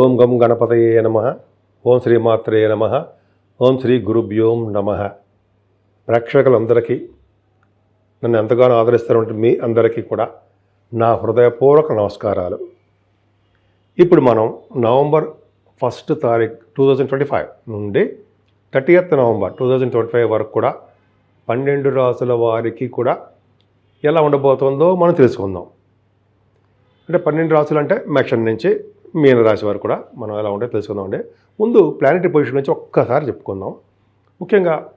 ఓం గం గణపతయే నమ. ఓం శ్రీ మాత్రే నమ. ఓం శ్రీ గురుభ్యోం నమ. ప్రేక్షకులందరికీ నన్ను ఎంతగానో ఆదరిస్తున్నటువంటి మీ అందరికీ కూడా నా హృదయపూర్వక నమస్కారాలు. ఇప్పుడు మనం నవంబర్ ఫస్ట్ తారీఖు టూ థౌజండ్ ట్వంటీ ఫైవ్ నుండి thirtieth November two thousand twenty five వరకు కూడా పన్నెండు రాసుల వారికి కూడా ఎలా ఉండబోతుందో మనం తెలుసుకుందాం. అంటే పన్నెండు రాసులు అంటే మేషన్ నుంచి మీన రాశి వారు కూడా మనం ఎలా ఉంటే తెలుసుకుందాం అండి. ముందు ప్లానెటరీ పొజిషన్ నుంచి ఒక్కసారి చెప్పుకుందాం. ముఖ్యంగా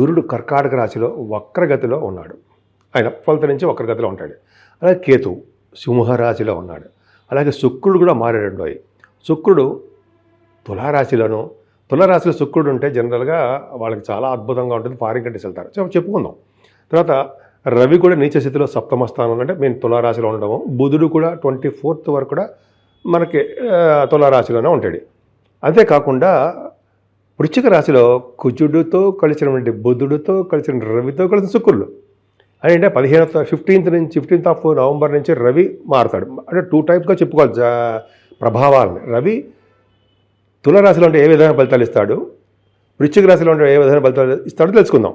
గురుడు కర్కాటక రాశిలో వక్రగతిలో ఉన్నాడు. ఆయన ఫలిత నుంచి వక్రగతిలో ఉంటాడు. అలాగే కేతు సింహరాశిలో ఉన్నాడు. అలాగే శుక్రుడు కూడా మారాడు అయి. శుక్రుడు తులారాశిలోను తులారాశిలో శుక్రుడు ఉంటే జనరల్గా వాళ్ళకి చాలా అద్భుతంగా ఉంటుంది ఫారిన్ కంట్రీస్ వెళ్తారు. సో చెప్పుకుందాం. తర్వాత రవి కూడా నీచ స్థితిలో సప్తమ స్థానం అంటే మేము తులారాశిలో ఉండడము బుధుడు కూడా ట్వంటీ ఫోర్త్ వరకు కూడా మనకి తులారాశిలోనే ఉంటాడు. అంతేకాకుండా వృశ్చిక రాశిలో కుజుడితో కలిసినటువంటి బుధుడితో కలిసిన రవితో కలిసిన శుక్రుడు. అంటే పదిహేనత్ ఫిఫ్టీన్త్ నుంచి ఫిఫ్టీన్త్ ఆఫ్ నవంబర్ నుంచి రవి మారుతాడు. అంటే టూ టైప్గా చెప్పుకోవాలి. ప్రభావాలని. రవి తులరాశిలో ఉంటే ఏ విధమైన ఫలితాలు ఇస్తాడు? వృశ్చిక రాశిలో ఉంటే ఏ విధమైన ఫలితాలు ఇస్తాడో తెలుసుకుందాం.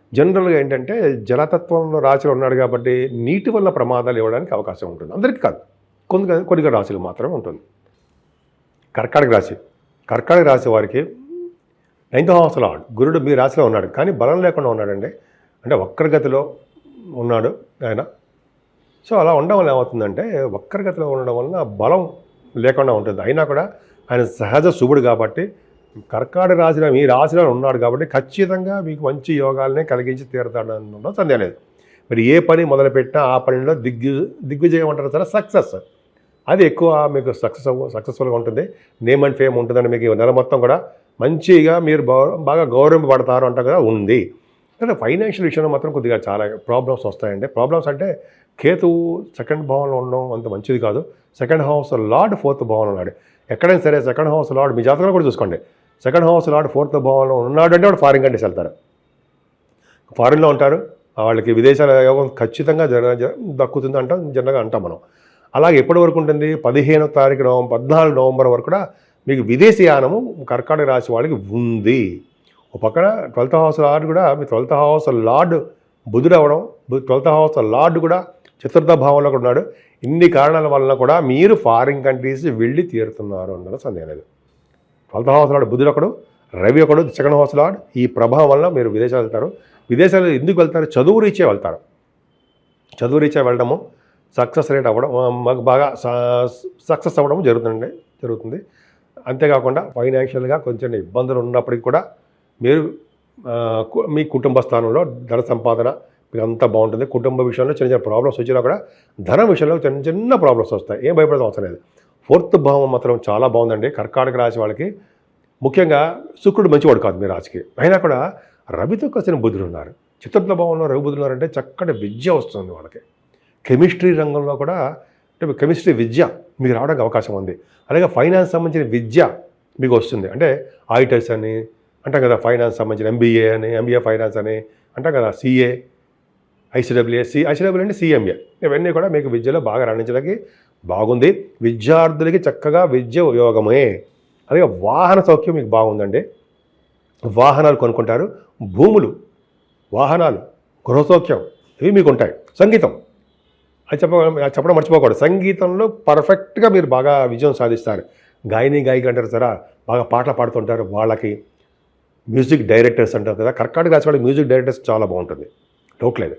జనరల్గా ఏంటంటే జలతత్వంలో రాశిలో ఉన్నాడు కాబట్టి నీటి వల్ల ప్రమాదాలు ఇవ్వడానికి అవకాశం ఉంటుంది. అందరికీ కాదు. కొన్ని కొన్ని రాశులు మాత్రమే ఉంటుంది. కర్కాటక రాశి. కర్కాటక రాశి వారికి నైన్త్ హౌస్లో గురుడు మీ రాశిలో ఉన్నాడు. కానీ బలం లేకుండా ఉన్నాడండి. అంటే వక్రగతిలో ఉన్నాడు ఆయన. సో అలా ఉండడం వల్ల ఏమవుతుందంటే వక్రగతిలో ఉండడం వలన బలం లేకుండా ఉంటుంది. అయినా కూడా ఆయన సహజ శుభుడు కాబట్టి కర్కాటక రాశిలో మీ రాశిలో ఉన్నాడు కాబట్టి ఖచ్చితంగా మీకు మంచి యోగాలనే కలిగించి తీరుతాడు సందేహం లేదు. మరి ఏ పని మొదలుపెట్టినా ఆ పనిలో దిగ్గు దిగ్విజయం అంటారు సరే సక్సెస్. అది ఎక్కువ మీకు సక్సెస్ సక్సెస్ఫుల్గా ఉంటుంది. నేమ్ అండ్ ఫేమ్ ఉంటుందని మీకు నెల మొత్తం కూడా మంచిగా మీరు బాగా గౌరవింపబడతారు అంట కదా ఉంది. కానీ ఫైనాన్షియల్ విషయంలో మాత్రం కొద్దిగా చాలా ప్రాబ్లమ్స్ వస్తాయండి. ప్రాబ్లమ్స్ అంటే కేతువు సెకండ్ భావంలో ఉండడం అంత మంచిది కాదు. సెకండ్ హౌస్ లార్డ్ ఫోర్త్ భావంలో ఉన్నాడు. ఎక్కడైనా సరే సెకండ్ హౌస్ లార్డ్ మీ జాతకంలో కూడా చూసుకోండి. సెకండ్ హౌస్ లాడ్ ఫోర్త్ భావంలో ఉన్నాడు అంటే వాడు ఫారిన్ కంట్రీస్ వెళ్తారు. ఫారిన్లో ఉంటారు. వాళ్ళకి విదేశాల యోగం ఖచ్చితంగా జర దక్కుతుంది అంటాం జనరల్గా అంటాం మనం. అలాగే ఎప్పటి వరకు ఉంటుంది? పదిహేనో తారీఖు నవంబర్ పద్నాలుగు నవంబర్ వరకు కూడా మీకు విదేశీ యానము కర్కాటక రాశి వాళ్ళకి ఉంది. ఒక పక్కన ట్వెల్త్ హౌస్ లార్డ్ కూడా మీ ట్వెల్త్ హౌస్ లార్డ్ బుధుడు అవడం ట్వెల్త్ హౌస్ లార్డ్ కూడా చతుర్థ భావంలో కూడా ఉన్నాడు. ఇన్ని కారణాల వలన కూడా మీరు ఫారిన్ కంట్రీస్ వెళ్ళి తీరుతున్నారు అన్నది సందేహం లేదు. ట్వెల్త్ హౌస్ లార్డ్ బుధుడు ఒకడు రవి ఒకడు సెకండ్ హౌస్ ఈ ప్రభావం వల్ల మీరు విదేశాలు వెళ్తారు. విదేశాలు ఎందుకు వెళ్తారు? చదువు రీచే వెళ్తారు. చదువు రీచే వెళ్ళడము సక్సెస్ రేట్ అవ్వడం మాకు బాగా సక్సెస్ అవ్వడం జరుగుతుంది జరుగుతుంది. అంతేకాకుండా ఫైనాన్షియల్గా కొంచెం ఇబ్బందులు ఉన్నప్పటికీ కూడా మీరు కు- మీ కుటుంబ స్థానంలో ధన సంపాదన మీకు అంతా బాగుంటుంది. కుటుంబ విషయంలో చిన్న చిన్న ప్రాబ్లమ్స్ వచ్చినా కూడా ధన విషయంలో చిన్న చిన్న ప్రాబ్లమ్స్ వస్తాయి. ఏం భయపడడం అవసరం లేదు. ఫోర్త్ భావం మాత్రం చాలా బాగుందండి. కర్కాటక రాశి వాళ్ళకి. ముఖ్యంగా శుక్రుడు మంచివాడు కాదు మీ రాశికి. అయినా కూడా రవితో కలిసిన బుద్ధులు ఉన్నారు. చిత్రత్వ భావంలో రవి బుద్ధులు ఉన్నారంటే చక్కటి విద్య వస్తుంది వాళ్ళకి. కెమిస్ట్రీ రంగంలో కూడా అంటే కెమిస్ట్రీ విద్య మీకు రావడానికి అవకాశం ఉంది. అలాగే ఫైనాన్స్ సంబంధించిన విద్య మీకు వస్తుంది. అంటే ఆడిటర్స్ అని అంటాం కదా ఫైనాన్స్ సంబంధించిన ఎంబీఏ అని ఎంబీఏ ఫైనాన్స్ అని అంటాం కదా సిఏ ఐసీడబ్ల్యూఏ సి ఐసీడబ్ల్యూ అంటే సిఎంఏ ఇవన్నీ కూడా మీకు విద్యలో బాగా రాణించడానికి బాగుంది. విద్యార్థులకి చక్కగా విద్య ఉపయోగమే. అలాగే వాహన సౌఖ్యం మీకు బాగుందండి. వాహనాలు కొనుక్కుంటారు. భూములు వాహనాలు గృహసౌఖ్యం ఇవి మీకు ఉంటాయి. సంగీతం. అది చెప్ప అది చెప్పడం మర్చిపోకూడదు. సంగీతంలో పర్ఫెక్ట్గా మీరు బాగా విజయం సాధిస్తారు. గాయని గాయకి అంటారు సరా బాగా పాటలు పాడుతుంటారు వాళ్ళకి. మ్యూజిక్ డైరెక్టర్స్ అంటారు కదా కర్కాటక రాసిన వాళ్ళకి మ్యూజిక్ డైరెక్టర్స్ చాలా బాగుంటుంది. డౌట్ లేదు.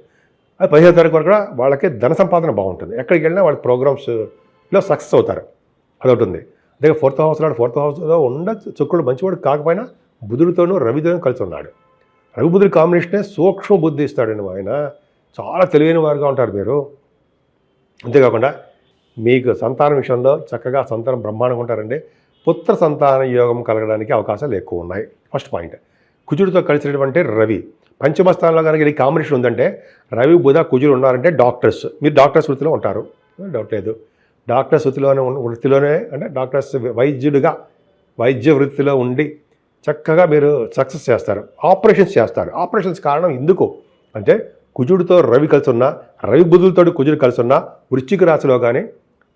అది పదిహేను తారీఖు వరకు కూడా వాళ్ళకి ధన సంపాదన బాగుంటుంది. ఎక్కడికి వెళ్ళినా వాళ్ళ ప్రోగ్రామ్స్లో సక్సెస్ అవుతారు. అదొకటి ఉంది అదే ఫోర్త్ హౌస్ నాడు ఫోర్త్ హౌస్లో ఉండ శుక్రుడు మంచివాడు కాకపోయినా బుధుడితోనూ రవితోనూ కలిసి ఉన్నాడు. రవి బుధుడి కాంబినేషనే సూక్ష్మ బుద్ధి ఇస్తాడండి ఆయన. చాలా తెలివైన వారుగా ఉంటారు మీరు. అంతేకాకుండా మీకు సంతానం విషయంలో చక్కగా సంతానం బ్రహ్మాండంగా ఉంటారండి. పుత్ర సంతాన యోగం కలగడానికి అవకాశాలు ఎక్కువ ఉన్నాయి. First point. కుజుడితో కలిసినటువంటి రవి. పంచమ స్థానంలో కనుక ఈ కాంబినేషన్ ఉందంటే రవి బుధ కుజుడు ఉన్నారంటే డాక్టర్స్. మీరు డాక్టర్స్ వృత్తిలో ఉంటారు. డౌట్ లేదు. డాక్టర్స్ వృత్తిలోనే వృత్తిలోనే అంటే డాక్టర్స్ వైద్యుడిగా వైద్య వృత్తిలో ఉండి చక్కగా మీరు సక్సెస్ చేస్తారు. ఆపరేషన్స్ చేస్తారు. ఆపరేషన్స్ కారణం ఎందుకు? అంటే కుజుడితో రవి కలిసి ఉన్న రవి బుధులతో కుజుడు కలిసి ఉన్న వృశ్చిక రాశిలో కానీ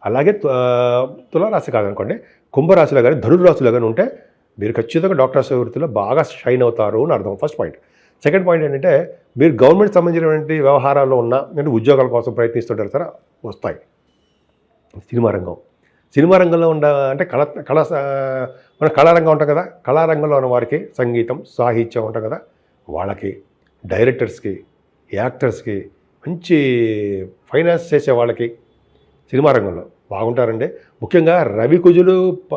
అలాగే తు- తులారాశి కాదనుకోండి కుంభరాశిలో కానీ ధనురాశిలో కానీ ఉంటే మీరు ఖచ్చితంగా డాక్టర్స్ వృత్తిలో బాగా షైన్ అవుతారు అని అర్థం. First point. సెకండ్ పాయింట్ ఏంటంటే మీరు గవర్నమెంట్ సంబంధించినటువంటి వ్యవహారాల్లో ఉన్న అంటే ఉద్యోగాల కోసం ప్రయత్నిస్తుంటారు సార్ వస్తాయి. సినిమా రంగం. సినిమా రంగంలో ఉన్న అంటే కళ కళ మన కళారంగం ఉంటాం కదా కళారంగంలో ఉన్న వారికి సంగీతం సాహిత్యం ఉంటాం కదా వాళ్ళకి డైరెక్టర్స్కి యాక్టర్స్కి మంచి ఫైనాన్స్ చేసే వాళ్ళకి సినిమా రంగంలో బాగుంటారండి. ముఖ్యంగా రవి కుజులు ప-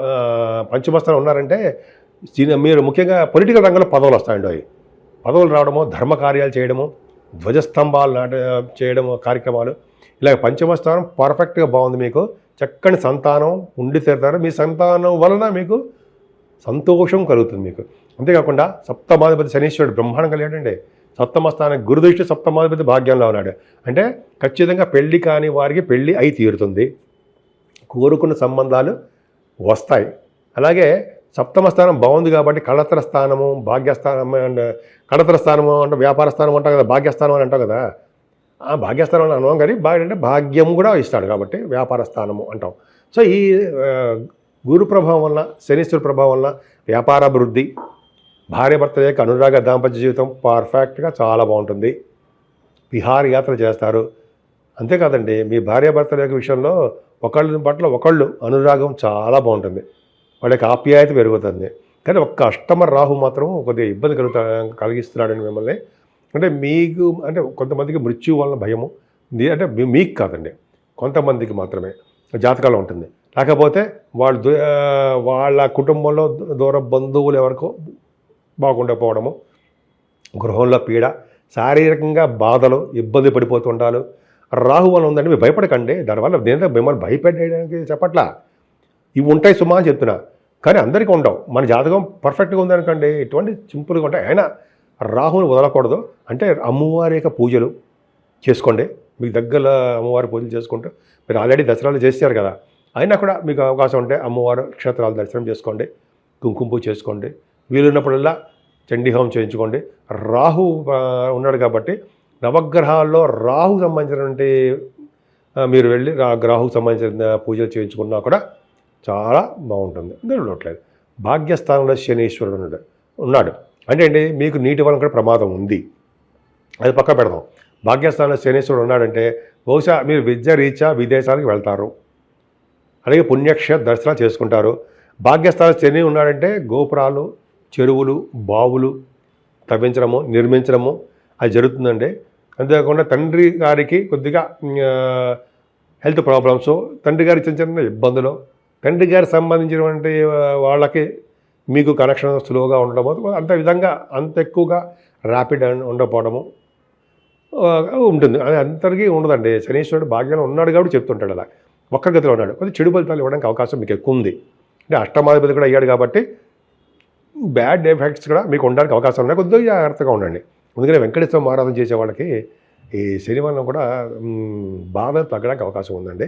పంచమస్థానం ఉన్నారంటే సిని- మీరు ముఖ్యంగా పొలిటికల్ రంగంలో పదవులు వస్తాయండి అవి. పదవులు రావడము ధర్మ కార్యాలు చేయడము ధ్వజస్తంభాలు నాట చేయడము కార్యక్రమాలు ఇలా పంచమస్థానం పర్ఫెక్ట్గా బాగుంది మీకు. చక్కని సంతానం ఉండి తీరుతారు. మీ సంతానం వలన మీకు సంతోషం కలుగుతుంది మీకు. అంతేకాకుండా సప్తమాధిపతి శనీశ్వరుడు బ్రహ్మాండం కలిగాడండి సప్తమస్థానం గురుదృష్టి సప్తమాధిపతి భాగ్యంలో ఉన్నాడు. అంటే ఖచ్చితంగా పెళ్ళి కాని వారికి పెళ్ళి అయి తీరుతుంది. కోరుకున్న సంబంధాలు వస్తాయి. అలాగే సప్తమ స్థానం బాగుంది కాబట్టి కళత్ర స్థానము భాగ్యస్థానం అండ్ కళత్ర స్థానము అంటే వ్యాపార స్థానం అంటాం కదా భాగ్యస్థానం అని అంటాం కదా. ఆ భాగ్యస్థానం అని అనుభవం కానీ భాగ్యం అంటే భాగ్యం కూడా ఇస్తాడు కాబట్టి వ్యాపార స్థానము అంటాం. సో ఈ గురు ప్రభావం వల్ల శనిశ్వరు ప్రభావం వల్ల వ్యాపారాభివృద్ధి భార్యాభర్త యొక్క అనురాగ దాంపత్య జీవితం పర్ఫెక్ట్గా చాలా బాగుంటుంది. విహార యాత్ర చేస్తారు. అంతేకాదండి మీ భార్యాభర్తల యొక్క విషయంలో ఒకళ్ళ పట్ల ఒకళ్ళు అనురాగం చాలా బాగుంటుంది. వాళ్ళకి ఆప్యాయత పెరుగుతుంది. కానీ ఒక్క అష్టమ రాహు మాత్రం కొద్దిగా ఇబ్బంది కలుగుతా కలిగిస్తున్నాడని మిమ్మల్ని. అంటే మీకు అంటే కొంతమందికి మృత్యు వలన భయము. అంటే మీకు కాదండి. కొంతమందికి మాత్రమే జాతకాలు ఉంటుంది. లేకపోతే వాళ్ళు వాళ్ళ కుటుంబంలో దూ- దూర బంధువులు ఎవరికో బాగుండకపోవడము గృహంలో పీడ శారీరకంగా బాధలు ఇబ్బంది పడిపోతుండాలి రాహు వల్ల ఉందండి మీరు భయపడకండి. దానివల్ల నేను మిమ్మల్ని భయపెట్టడానికి చెప్పట్లా. ఇవి ఉంటాయి సుమా అని చెప్తున్నా. కానీ అందరికీ ఉండవు. మన జాతకం పర్ఫెక్ట్గా ఉందనుకోండి ఇటువంటి సింపుల్గా ఉంటాయి. అయినా రాహుని వదలకూడదు. అంటే అమ్మవారి యొక్క పూజలు చేసుకోండి. మీకు దగ్గర అమ్మవారి పూజలు చేసుకుంటూ మీరు ఆల్రెడీ దసరాలు చేశారు కదా. అయినా కూడా మీకు అవకాశం ఉంటే అమ్మవారు క్షేత్రాలు దర్శనం చేసుకోండి. కుంకుమ పూజ చేసుకోండి. వీలున్నప్పుడల్లా చండీహోమం చేయించుకోండి. రాహు ఉన్నాడు కాబట్టి నవగ్రహాల్లో రాహు సంబంధించినటువంటి మీరు వెళ్ళి రాహుకు సంబంధించిన పూజలు చేయించుకున్నా కూడా చాలా బాగుంటుంది. అందులో ఉండట్లేదు భాగ్యస్థానంలో శనీశ్వరుడు ఉన్నాడు. ఉన్నాడు. అంటే ఏంటి? మీకు నీటి వలన కూడా ప్రమాదం ఉంది. అది పక్క పెడదాం. భాగ్యస్థానంలో శనీశ్వరుడు ఉన్నాడంటే బహుశా మీరు విద్య రీత్యా విదేశాలకు వెళ్తారు. అలాగే పుణ్యక్షేత్ర దర్శనాలు చేసుకుంటారు. భాగ్యస్థానం శని ఉన్నాడంటే గోపురాలు చెరువులు బావులు తవ్వించడము నిర్మించడము అది జరుగుతుందండి. అంతేకాకుండా తండ్రి గారికి కొద్దిగా హెల్త్ ప్రాబ్లమ్స్ తండ్రి గారికి చిన్న చిన్న ఇబ్బందులు తండ్రి గారికి సంబంధించినటువంటి వాళ్ళకి మీకు కనెక్షన్ స్లోగా ఉండడము అంత విధంగా అంత ఎక్కువగా ర్యాపిడ్ ఉండకపోవడము ఉంటుంది. అది అందరికీ ఉండదండి. శనీశ్వరుడు భాగ్యంలో ఉన్నాడు కాబట్టి చెప్తుంటాడు అలా. వక్రగతిలో ఉన్నాడు. కొద్దిగా చెడు ఫలితాలు ఇవ్వడానికి అవకాశం మీకు ఎక్కువ ఉంది. అంటే అష్టమాధిపతి కూడా అయ్యాడు కాబట్టి బ్యాడ్ ఎఫెక్ట్స్ కూడా మీకు ఉండడానికి అవకాశం ఉన్నాయి. కొద్దిగా జాగ్రత్తగా ఉండండి. అందుకని వెంకటేశ్వర ఆరాధన చేసే వాళ్ళకి ఈ శనివారం కూడా బాధ తగ్గడానికి అవకాశం ఉందండి.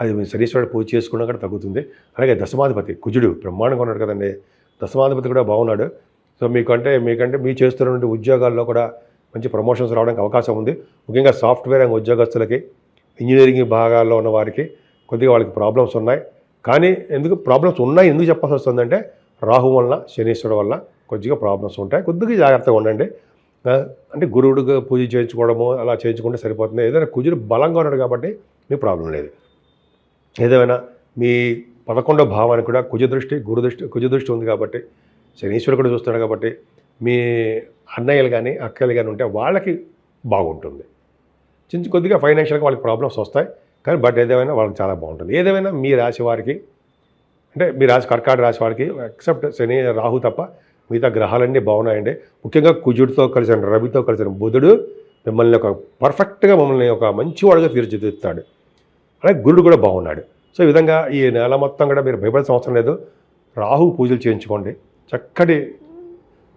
అది శనీశ్వరుడు పూజ చేసుకున్నా కూడా తగ్గుతుంది. అలాగే దశమాధిపతి కుజుడు బ్రహ్మాండంగా ఉన్నాడు కదండి. దశమాధిపతి కూడా బాగున్నాడు. సో మీకంటే మీకంటే మీ చేస్తున్నటువంటి ఉద్యోగాల్లో కూడా మంచి ప్రమోషన్స్ రావడానికి అవకాశం ఉంది. ముఖ్యంగా సాఫ్ట్వేర్ రంగ ఉద్యోగస్తులకి ఇంజనీరింగ్ భాగాల్లో ఉన్న వారికి కొద్దిగా వాళ్ళకి ప్రాబ్లమ్స్ ఉన్నాయి. కానీ ఎందుకు ప్రాబ్లమ్స్ ఉన్నాయి ఎందుకు చెప్పాల్సి వస్తుందంటే రాహు వలన శనీశ్వరుడు వల్ల కొద్దిగా ప్రాబ్లమ్స్ ఉంటాయి. కొద్దిగా జాగ్రత్తగా ఉండండి. అంటే గురువుడిగా పూజ చేయించుకోవడము అలా చేయించుకుంటే సరిపోతుంది. ఏదైనా కుజుడు బలంగా ఉన్నాడు కాబట్టి మీకు ప్రాబ్లం లేదు. ఏదేమైనా మీ పదకొండో భావానికి కూడా కుజ దృష్టి గురు దృష్టి కుజ దృష్టి ఉంది కాబట్టి శనీశ్వరుడు కూడా కాబట్టి మీ అన్నయ్యలు కానీ అక్కలు కానీ ఉంటే వాళ్ళకి బాగుంటుంది. చిన్న కొద్దిగా ఫైనాన్షియల్గా వాళ్ళకి ప్రాబ్లమ్స్ వస్తాయి. కానీ బట్ ఏదేమైనా వాళ్ళకి చాలా బాగుంటుంది. ఏదేమైనా మీ రాశి వారికి అంటే మీ రాశి కర్కాటక రాశి వారికి ఎక్సెప్ట్ శని రాహు తప్ప మిగతా గ్రహాలన్నీ బాగున్నాయండి. ముఖ్యంగా కుజుడితో కలిసిన రవితో కలిసిన బుధుడు మిమ్మల్ని ఒక పర్ఫెక్ట్గా మమ్మల్ని ఒక మంచి వాడుగా తీర్చిదిద్దుతాడు. అలాగే గురుడు కూడా బాగున్నాడు. సో ఈ విధంగా ఈ నెల మొత్తం కూడా మీరు భయపడాల్సిన అవసరం లేదు. రాహు పూజలు చేయించుకోండి. చక్కటి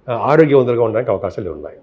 ఆరోగ్యవంతులుగా ఉండడానికి అవకాశాలు ఉన్నాయి.